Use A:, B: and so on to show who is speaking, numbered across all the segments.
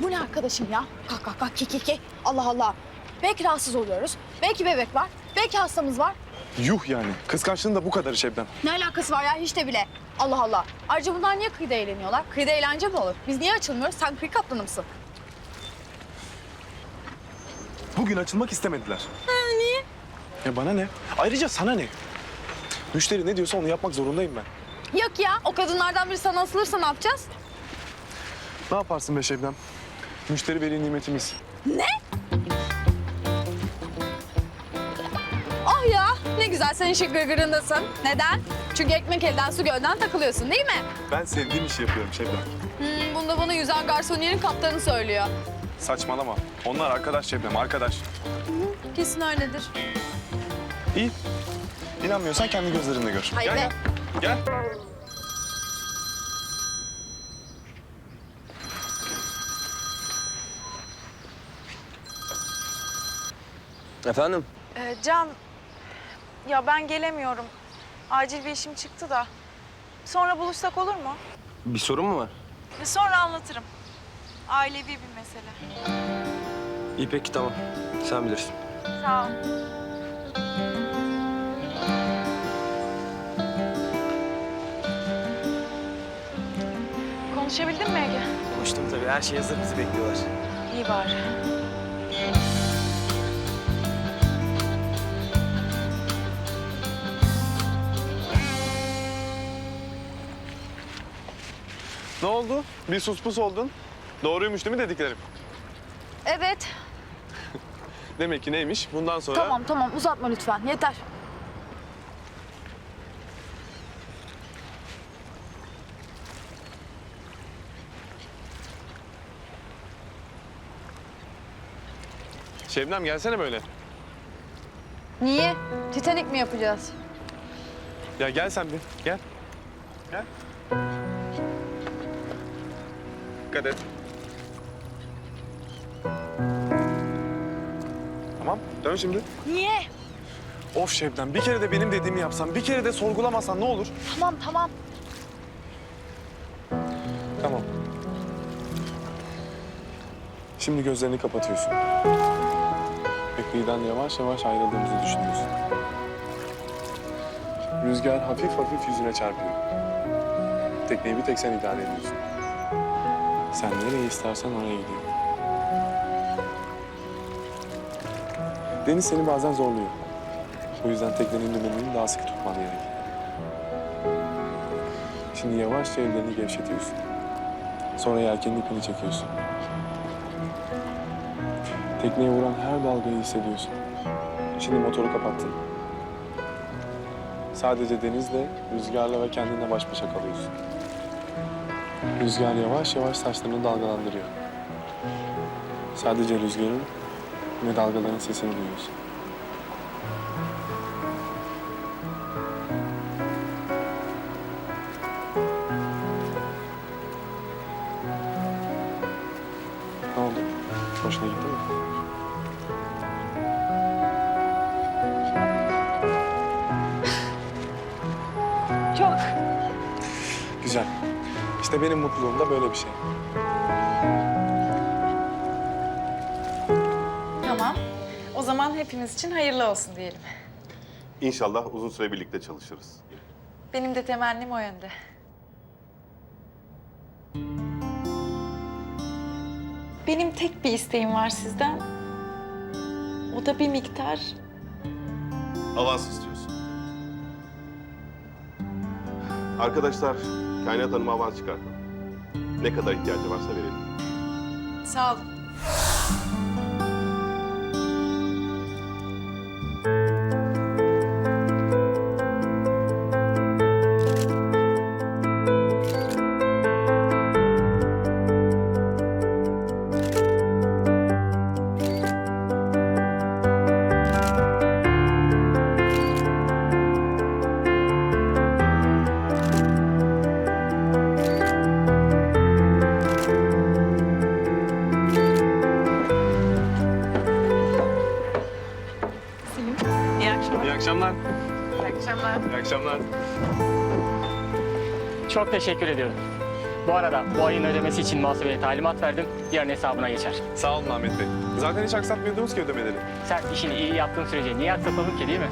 A: Bu ne arkadaşım ya? Kalk kalk kalk ki ki ki. Allah Allah. Belki rahatsız oluyoruz. Belki bebek var. Belki hastamız var.
B: Yuh yani. Kıskançlığın da bu kadar Şebnem.
A: Ne alakası var ya hiç de bile. Allah Allah. Ayrıca bunlar niye kıyıda eğleniyorlar? Kıyıda eğlence mi olur? Biz niye açılmıyoruz? Sen kıyı kaplanı mısın?
B: Bugün açılmak istemediler. niye? Ya bana ne? Ayrıca sana ne? Müşteri ne diyorsa onu yapmak zorundayım ben.
A: Yok ya. O kadınlardan biri sana asılırsa ne yapacağız?
B: Ne yaparsın be Şebnem? Müşteri veli nimetimiz.
A: Oh ya. Ne güzel sen işin gırgırındasın. Neden? Çünkü ekmek elden su gölden takılıyorsun değil mi?
B: Ben sevdiğim işi yapıyorum Şebnem.
A: Hmm, bunu da bana yüzen garsoniyerin kaptanı söylüyor.
B: Saçmalama. Onlar arkadaş Şebnem, arkadaş.
A: Kesin öyledir.
B: İyi. İnanmıyorsan kendi gözlerinle gör.
A: Hayır
B: gel,
A: be.
B: gel. Gel.
C: Efendim?
D: Ee, Can, ya ben gelemiyorum. Acil bir işim çıktı da. Sonra buluşsak olur mu?
C: Bir sorun mu var?
D: Ve sonra anlatırım. Ailevi bir mesele.
C: İyi peki tamam. Sen bilirsin.
D: Sağ ol. Konuşabildin mi Ege?
C: Konuştum tabii. Her şey hazır. Bizi bekliyorlar.
D: İyi bari.
B: Ne oldu? Bir sus pus oldun. Doğruymuş değil mi dediklerim?
A: Evet.
B: Demek ki neymiş? Bundan sonra...
A: Tamam tamam uzatma lütfen. Yeter.
B: Şebnem gelsene böyle.
A: Niye? Titanik mi yapacağız?
B: Ya gel sen bir. Gel. Gel. Dikkat et. Tamam. Dön şimdi.
A: Niye?
B: Of Şebnem bir kere de benim dediğimi yapsan, bir kere de sorgulamasan ne olur?
A: Tamam tamam.
B: Tamam. Şimdi gözlerini kapatıyorsun. Kıyıdan yavaş yavaş ayrıldığımızı düşünüyorsun. Rüzgar hafif hafif yüzüne çarpıyor. Tekneyi bir tek sen idare ediyorsun. Sen nereye istersen oraya gidiyor. Deniz seni bazen zorluyor. O yüzden teknenin dümenini daha sıkı tutman gerek. Şimdi yavaşça ellerini gevşetiyorsun. Sonra yelkenin ipini çekiyorsun. Tekneye vuran her dalgayı hissediyorsun. Şimdi motoru kapattın. Sadece denizle, rüzgarla ve kendinle baş başa kalıyorsun. Rüzgar yavaş yavaş saçlarını dalgalandırıyor. Sadece rüzgarın ve dalgaların sesini duyuyorsun. Ne oldu? Hoşuna gitti mi?
D: Çok.
B: Güzel. İşte benim mutluluğum da böyle bir şey.
D: Tamam. O zaman hepimiz için hayırlı olsun diyelim.
E: İnşallah uzun süre birlikte çalışırız.
D: Benim de temennim o yönde. Benim tek bir isteğim var sizden. O da bir miktar
E: Avans istiyorsun. Arkadaşlar, Kainat Hanım'a avans çıkartalım. Ne kadar ihtiyacı varsa verelim.
D: Sağ olun.
F: Teşekkür ediyorum. Bu arada bu ayın ödemesi için muhasebeye talimat verdim. Yarın hesabına geçer.
B: Sağ olun Ahmet Bey. Zaten hiç aksatmıyordunuz ki ödemeleri.
F: Sen işini iyi yaptığın sürece niye aksatalım ki değil mi?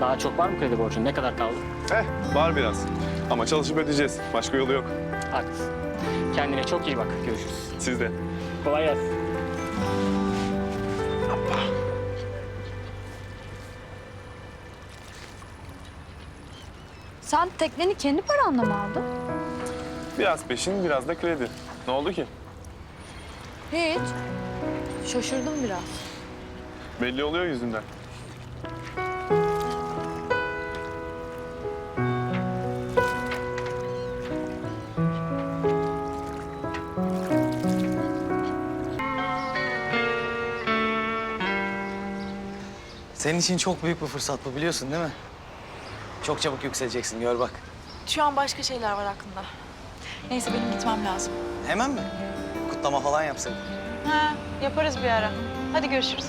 F: Daha çok var mı kredi borcun? Ne kadar kaldı?
B: Eh var biraz. Ama çalışıp ödeyeceğiz. Başka yolu yok.
F: Haklısın. Kendine çok iyi bak. Görüşürüz.
B: Siz de.
F: Kolay gelsin.
A: Sen tekneni kendi paranla mı aldın?
B: Biraz peşin, biraz da kredi. Ne oldu ki?
A: Hiç. Şaşırdım biraz.
B: Belli oluyor yüzünden.
G: Senin için çok büyük bir fırsat bu biliyorsun değil mi? Çok çabuk yükseleceksin gör bak.
D: Şu an başka şeyler var aklımda. Neyse benim gitmem lazım.
G: Hemen mi? Kutlama falan yapsak.
D: Ha, yaparız bir ara. Hadi görüşürüz.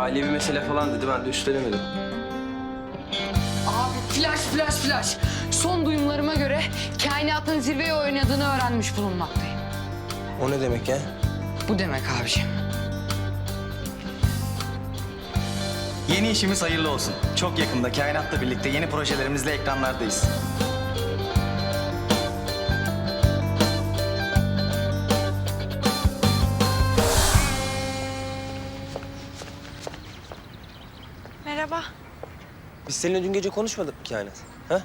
C: Ailevi mesele falan dedi ben de üstelemedim.
H: Abi flash flash flash. Son duyumlarıma göre kainatın zirveye oynadığını öğrenmiş bulunmaktayım.
C: O ne demek ya?
H: Bu demek abiciğim.
G: Yeni işimiz hayırlı olsun. Çok yakında kainatla birlikte yeni projelerimizle ekranlardayız.
C: Seninle dün gece konuşmadık mı kainat? Ha?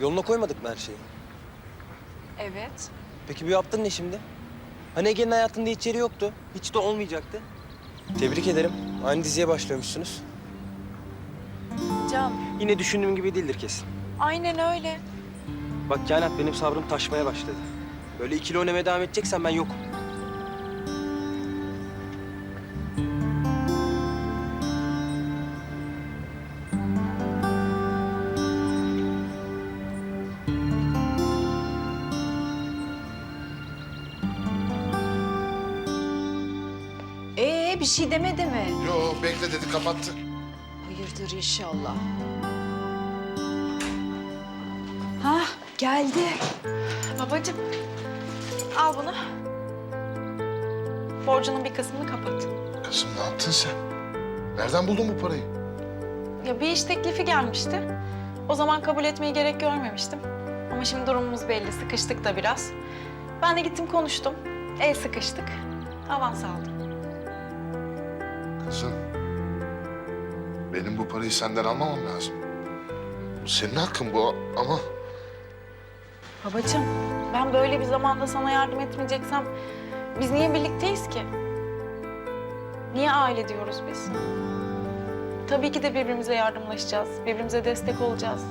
C: Yoluna koymadık mı her şeyi?
D: Evet.
C: Peki bu yaptın ne şimdi? Hani Ege'nin hayatında hiç yeri yoktu. Hiç de olmayacaktı. Tebrik ederim. Aynı diziye başlıyormuşsunuz.
D: Can,
C: Yine düşündüğüm gibi değildir kesin.
D: aynen öyle.
C: Bak kainat benim sabrım taşmaya başladı. Böyle ikili oynamaya devam edeceksen ben yokum.
A: Şey demedi mi?
I: Yo bekle dedi kapattı.
A: Hayırdır inşallah. Hah geldi.
D: Babacığım, al bunu. Borcunun bir kısmını kapat.
I: Kızım ne yaptın sen? Nereden buldun bu parayı?
D: Ya bir iş teklifi gelmişti. O zaman kabul etmeyi gerek görmemiştim. Ama şimdi durumumuz belli, sıkıştık da biraz. Ben de gittim konuştum. El sıkıştık. Avans aldım.
I: Kızım. Benim bu parayı senden almamam lazım. Senin hakkın bu ama
D: Babacığım, ben böyle bir zamanda sana yardım etmeyeceksem biz niye birlikteyiz ki? Niye aile diyoruz biz? Tabii ki de birbirimize yardımlaşacağız, birbirimize destek olacağız.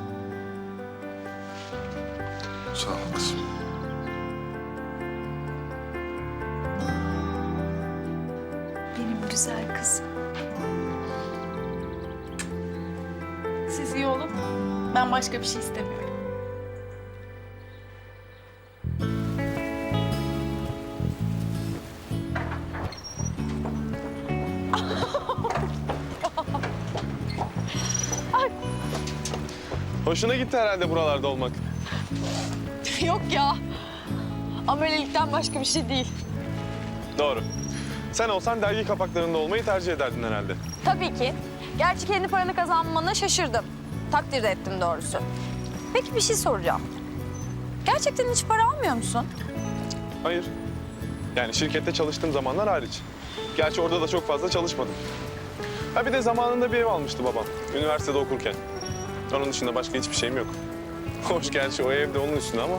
I: sağ ol kızım.
A: Güzel kızım.
D: Siz iyi olun. Ben başka bir şey istemiyorum.
B: Hoşuna gitti herhalde buralarda olmak.
A: Yok ya. Amelelikten başka bir şey değil.
B: Doğru. Sen olsan dergi kapaklarında olmayı tercih ederdin herhalde.
A: Tabii ki. Gerçi kendi paranı kazanmana şaşırdım. Takdir de ettim doğrusu. Peki bir şey soracağım. Gerçekten hiç para almıyor musun?
B: Hayır. Yani şirkette çalıştığım zamanlar hariç. Gerçi orada da çok fazla çalışmadım. Ha bir de zamanında bir ev almıştı babam. Üniversitede okurken. Onun dışında başka hiçbir şeyim yok. Hoş gerçi o ev de onun üstüne ama...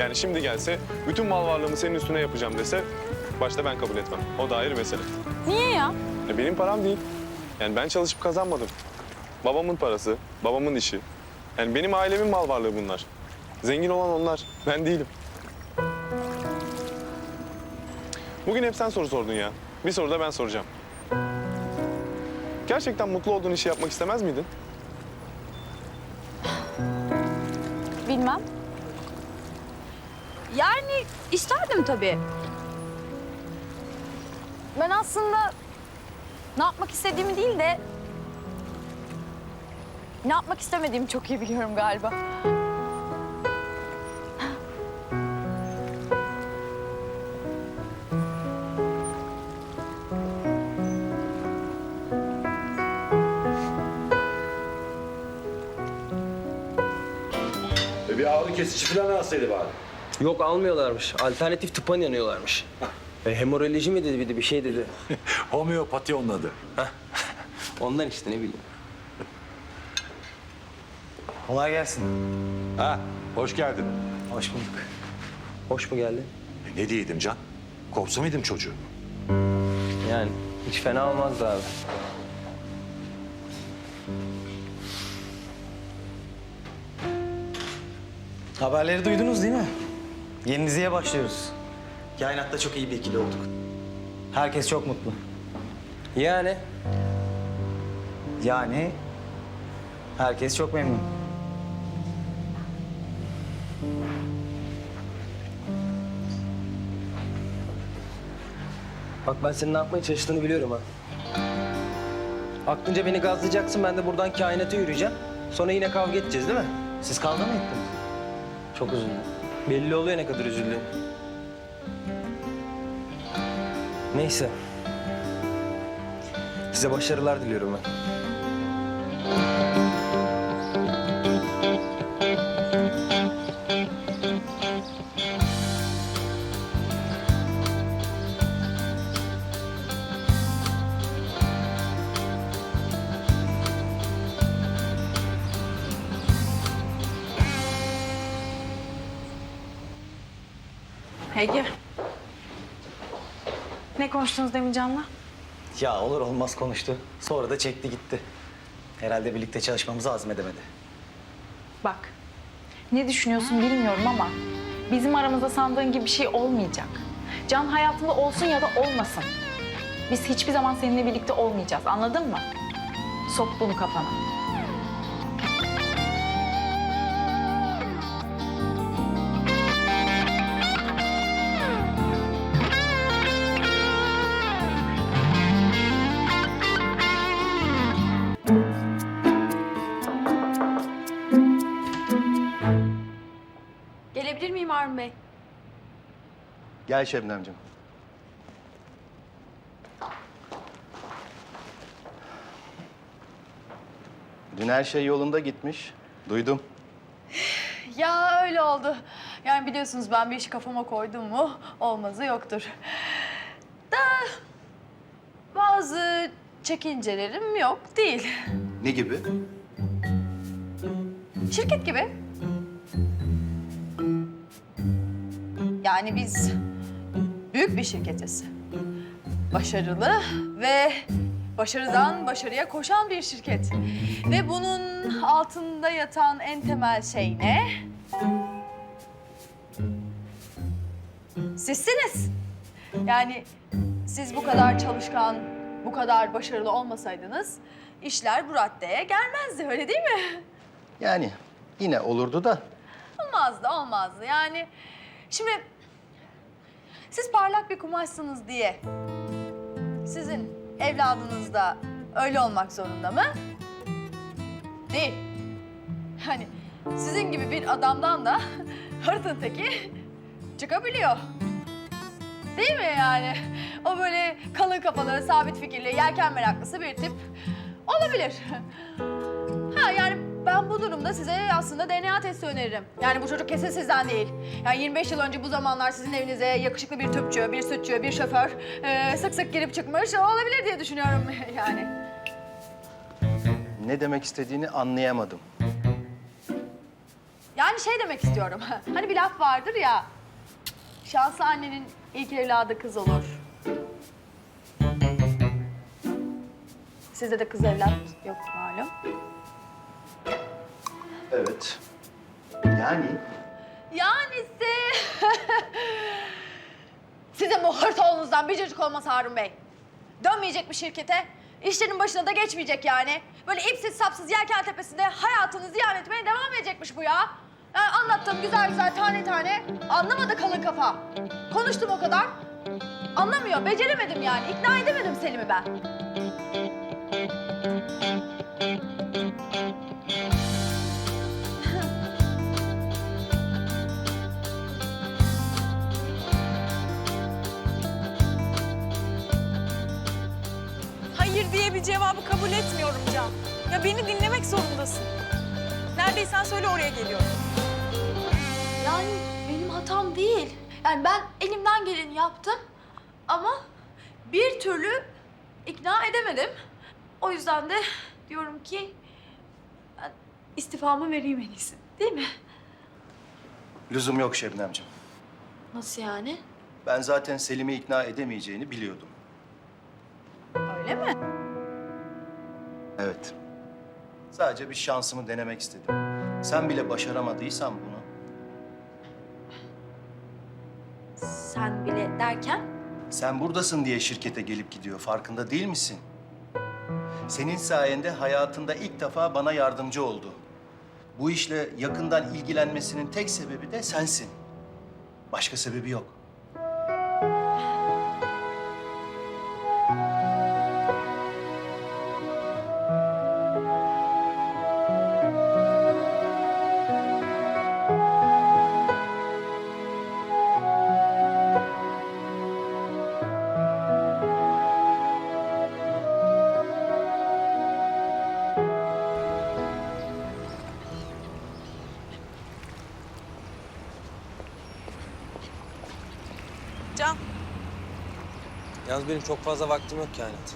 B: Yani şimdi gelse bütün mal varlığımı senin üstüne yapacağım dese... Başta ben kabul etmem. O da ayrı mesele.
A: Niye ya?
B: E benim param değil. Yani ben çalışıp kazanmadım. Babamın parası, babamın işi. Yani benim ailemin mal varlığı bunlar. Zengin olan onlar, ben değilim. Bugün hep sen soru sordun ya. Bir soru da ben soracağım. Gerçekten mutlu olduğun işi yapmak istemez miydin?
A: bilmem. Yani isterdim tabii. Ben aslında ne yapmak istediğimi değil de ne yapmak istemediğimi çok iyi biliyorum galiba.
J: E bir ağrı kesici falan alsaydı bari.
C: Yok almıyorlarmış. Alternatif tıpa inanıyorlarmış. E, hemoroloji mi dedi bir de bir şey dedi.
J: Homeopati onun adı.
C: Ondan işte ne bileyim.
G: Kolay gelsin.
J: Ha, hoş geldin.
G: Hoş bulduk.
C: Hoş mu geldi?
J: E ne diyeydim Can? Korksa mıydım çocuğu?
C: Yani hiç fena olmazdı abi.
G: Haberleri duydunuz değil mi? Yeni diziye başlıyoruz. Kainatta çok iyi bir ikili olduk. Herkes çok mutlu.
C: Yani
G: Yani herkes çok memnun.
C: bak ben senin ne yapmaya çalıştığını biliyorum ha. Aklınca beni gazlayacaksın ben de buradan kainata yürüyeceğim. Sonra yine kavga edeceğiz değil mi?
G: Siz kavga mı ettiniz? Çok üzüldüm.
C: Belli oluyor ne kadar üzüldüğün. Neyse. Size başarılar diliyorum ben.
D: Ege. Konuştunuz demin Can'la?
G: Ya olur olmaz konuştu. Sonra da çekti gitti. Herhalde birlikte çalışmamızı azmedemedi.
D: Bak. Ne düşünüyorsun bilmiyorum ama bizim aramızda sandığın gibi bir şey olmayacak. Can hayatında olsun ya da olmasın. Biz hiçbir zaman seninle birlikte olmayacağız. Anladın mı? Sok bunu kafana.
K: Gel Şebnemciğim. Dün her şey yolunda gitmiş. Duydum.
A: Ya öyle oldu. Yani biliyorsunuz ben bir işi kafama koydum mu olmazı yoktur. Da bazı çekincelerim yok değil.
K: Ne gibi?
A: Şirket gibi. Yani biz büyük bir şirketiz. Başarılı ve başarıdan başarıya koşan bir şirket. Ve bunun altında yatan en temel şey ne? Sizsiniz. Yani siz bu kadar çalışkan, bu kadar başarılı olmasaydınız işler bu raddeye gelmezdi öyle değil mi?
K: Yani yine olurdu da.
A: Olmazdı, olmazdı. Yani şimdi siz parlak bir kumaşsınız diye sizin evladınız da öyle olmak zorunda mı? Değil. Yani sizin gibi bir adamdan da hırtın teki çıkabiliyor. Değil mi yani? O böyle kalın kafalı, sabit fikirli, yelken meraklısı bir tip olabilir. Ha yani ben bu durumda size aslında DNA testi öneririm. Yani bu çocuk kesin sizden değil. Yani 25 yıl önce bu zamanlar sizin evinize yakışıklı bir tüpçü, bir sütçü, bir şoför e, sık sık girip çıkmış olabilir diye düşünüyorum yani.
K: Ne demek istediğini anlayamadım.
A: Yani şey demek istiyorum. Hani bir laf vardır ya. Şanslı annenin ilk evladı kız olur. Sizde de kız evlat yok malum.
K: Evet. Yani
A: Yani siz... Sizin bu hırt oğlunuzdan bir çocuk olmaz Harun Bey. Dönmeyecek bir şirkete, işlerin başına da geçmeyecek yani. Böyle ipsiz sapsız yelken tepesinde hayatını ziyan etmeye devam edecekmiş bu ya. Yani anlattım güzel güzel tane tane. Anlamadı kalın kafa. Konuştum o kadar. Anlamıyor. Beceremedim yani. İkna edemedim Selim'i ben.
D: Hayır diye bir cevabı kabul etmiyorum Can. Ya beni dinlemek zorundasın. Neredeysen söyle oraya geliyorum.
A: Yani benim hatam değil. Yani ben elimden geleni yaptım. Ama bir türlü ikna edemedim. O yüzden de diyorum ki ben istifamı vereyim en iyisi. Değil mi?
K: Lüzum yok Şebnemciğim.
A: Nasıl yani?
K: Ben zaten Selim'i ikna edemeyeceğini biliyordum.
A: Öyle mi?
K: Evet. Sadece bir şansımı denemek istedim. Sen bile başaramadıysan bunu,
A: Sen bile derken?
K: sen buradasın diye şirkete gelip gidiyor. Farkında değil misin? Senin sayende hayatında ilk defa bana yardımcı oldu. Bu işle yakından ilgilenmesinin tek sebebi de sensin. Başka sebebi yok.
D: Can,
C: Yalnız benim çok fazla vaktim yok kainat.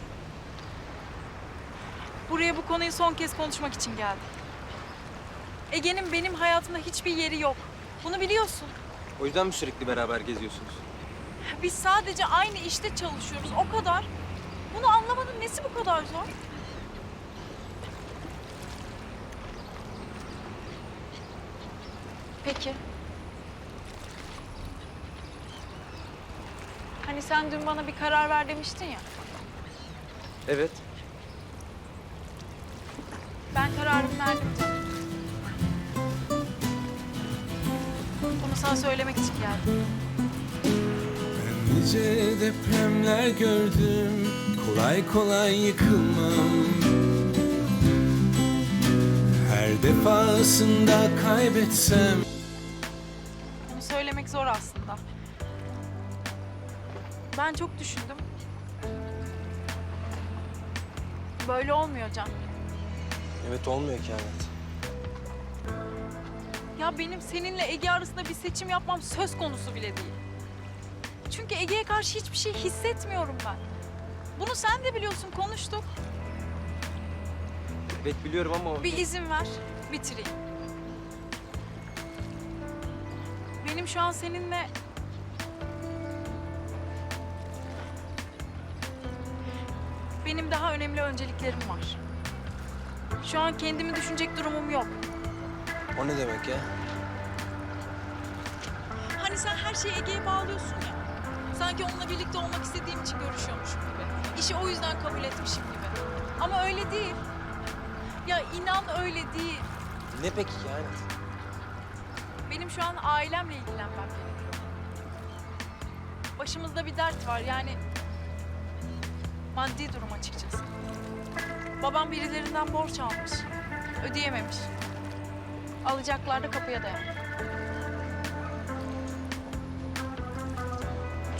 D: buraya bu konuyu son kez konuşmak için geldim. Ege'nin benim hayatımda hiçbir yeri yok. Bunu biliyorsun.
C: O yüzden mi sürekli beraber geziyorsunuz?
D: Biz sadece aynı işte çalışıyoruz, o kadar. Bunu anlamanın nesi bu kadar zor? Peki. Hani sen dün bana bir karar ver demiştin ya.
C: Evet.
D: Ben kararımı verdim canım. Bunu sana söylemek için geldim.
L: Nice depremler gördüm Kolay kolay yıkılmam Her defasında kaybetsem
D: Bunu söylemek zor aslında. Ben çok düşündüm. Böyle olmuyor Can.
C: Evet olmuyor kainat.
D: Ya benim seninle Ege arasında bir seçim yapmam söz konusu bile değil. Çünkü Ege'ye karşı hiçbir şey hissetmiyorum ben. Bunu sen de biliyorsun, konuştuk.
C: Evet biliyorum ama...
D: Bir izin ver, bitireyim. Benim şu an seninle... Benim daha önemli önceliklerim var. Şu an kendimi düşünecek durumum yok.
C: O ne demek ya?
D: Hani sen her şeyi Ege'ye bağlıyorsun ya. Sanki onunla birlikte olmak istediğim için görüşüyormuşum gibi. İşi o yüzden kabul etmişim gibi. Ama öyle değil. Ya inan öyle değil.
C: Ne peki kainat?
D: Benim şu an ailemle ilgilenmem gerekiyor. Başımızda bir dert var yani maddi durum açıkçası. Babam birilerinden borç almış. Ödeyememiş. Alacaklar da kapıya dayanıyor.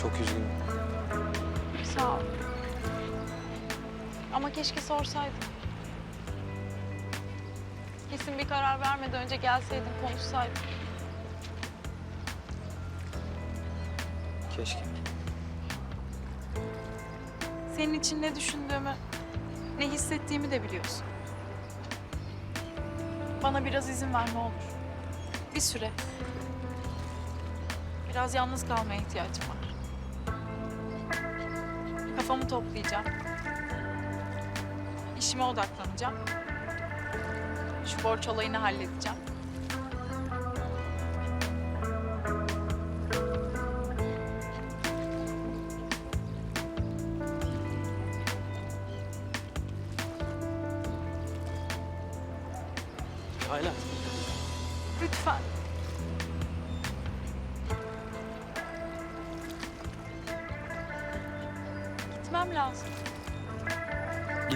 C: Çok üzgünüm.
D: Sağ ol. Ama keşke sorsaydım. Kesin bir karar vermeden önce gelseydin konuşsaydık.
C: Keşke.
D: Senin için ne düşündüğümü, ne hissettiğimi de biliyorsun. Bana biraz izin ver ne olur. Bir süre. Biraz yalnız kalmaya ihtiyacım var. Kafamı toplayacağım. İşime odaklanacağım. Şu borç olayını halledeceğim.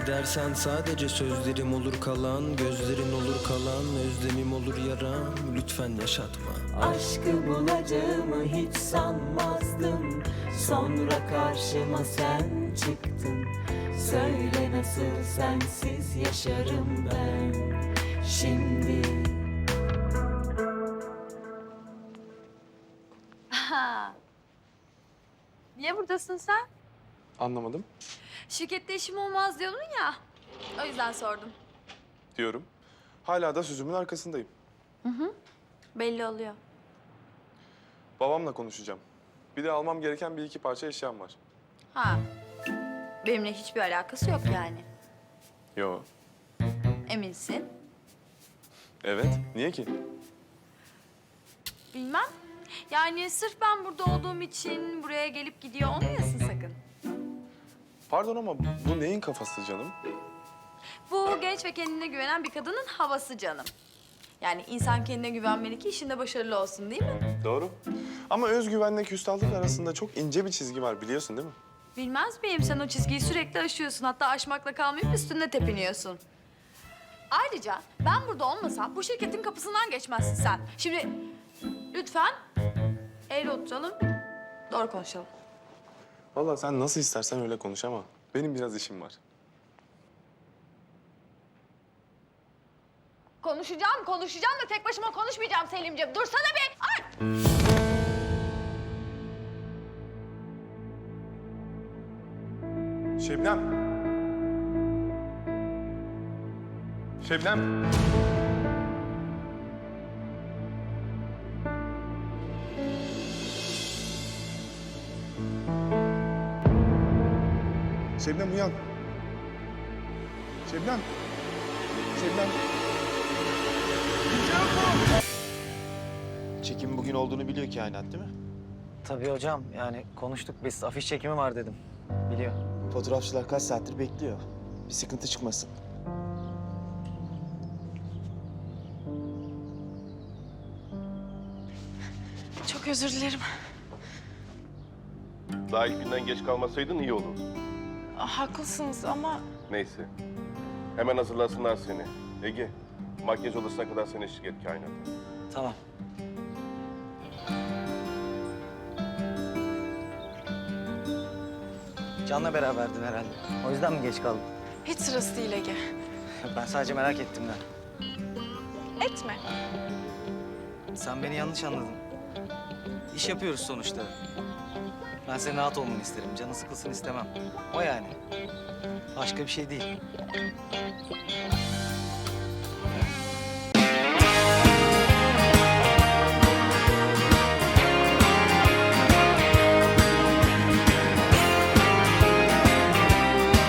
L: Gidersen sadece sözlerim olur kalan Gözlerin olur kalan Özlemim olur yaram. Lütfen yaşatma.
M: Aşkı bulacağımı hiç sanmazdım. Sonra karşıma sen çıktın. Söyle nasıl sensiz yaşarım ben. Şimdi
A: Ha. Niye buradasın sen?
B: Anlamadım.
A: Şirkette işim olmaz diyordun ya. O yüzden sordum.
B: Diyorum. Hala da sözümün arkasındayım.
A: Belli oluyor.
B: Babamla konuşacağım. Bir de almam gereken bir iki parça eşyam var.
A: Ha. Benimle hiçbir alakası yok yani.
B: Yo.
A: Eminsin.
B: Evet. Niye ki?
A: Bilmem. Yani sırf ben burada olduğum için buraya gelip gidiyor olmayasın.
B: Pardon ama bu neyin kafası canım?
A: Bu genç ve kendine güvenen bir kadının havası canım. Yani insan kendine güvenmeli ki işinde başarılı olsun değil mi?
B: Doğru. Ama özgüvenle küstahlık arasında çok ince bir çizgi var biliyorsun değil mi?
A: Bilmez miyim? Sen o çizgiyi sürekli aşıyorsun. Hatta aşmakla kalmayıp üstünde tepiniyorsun. Ayrıca ben burada olmasam bu şirketin kapısından geçmezsin sen. Şimdi lütfen eğri oturalım, doğru konuşalım.
B: Vallahi sen nasıl istersen öyle konuş ama benim biraz işim var.
A: Konuşacağım, konuşacağım da tek başıma konuşmayacağım Selimciğim. Dursana bir. Ay!
B: Şebnem. Şebnem. Şebnem uyan. Şebnem. Şebnem.
C: Çekim bugün olduğunu biliyor kainat değil mi?
G: Tabii hocam yani konuştuk biz. Afiş çekimi var dedim. Biliyor.
C: Fotoğrafçılar kaç saattir bekliyor. Bir sıkıntı çıkmasın.
D: Çok özür dilerim.
E: Daha ilk günden geç kalmasaydın iyi olurdu.
D: Haklısınız ama
E: Neyse. Hemen hazırlasınlar seni. Ege, makyaj odasına kadar seni eşlik et kainat.
G: Tamam. Can'la beraberdin herhalde. O yüzden mi geç kaldın?
D: hiç sırası değil Ege.
G: Ben sadece merak ettim de.
D: Etme.
G: Sen beni yanlış anladın. İş yapıyoruz sonuçta. Ben senin rahat olmanı isterim. Canı sıkılsın istemem. O yani. Başka bir şey değil.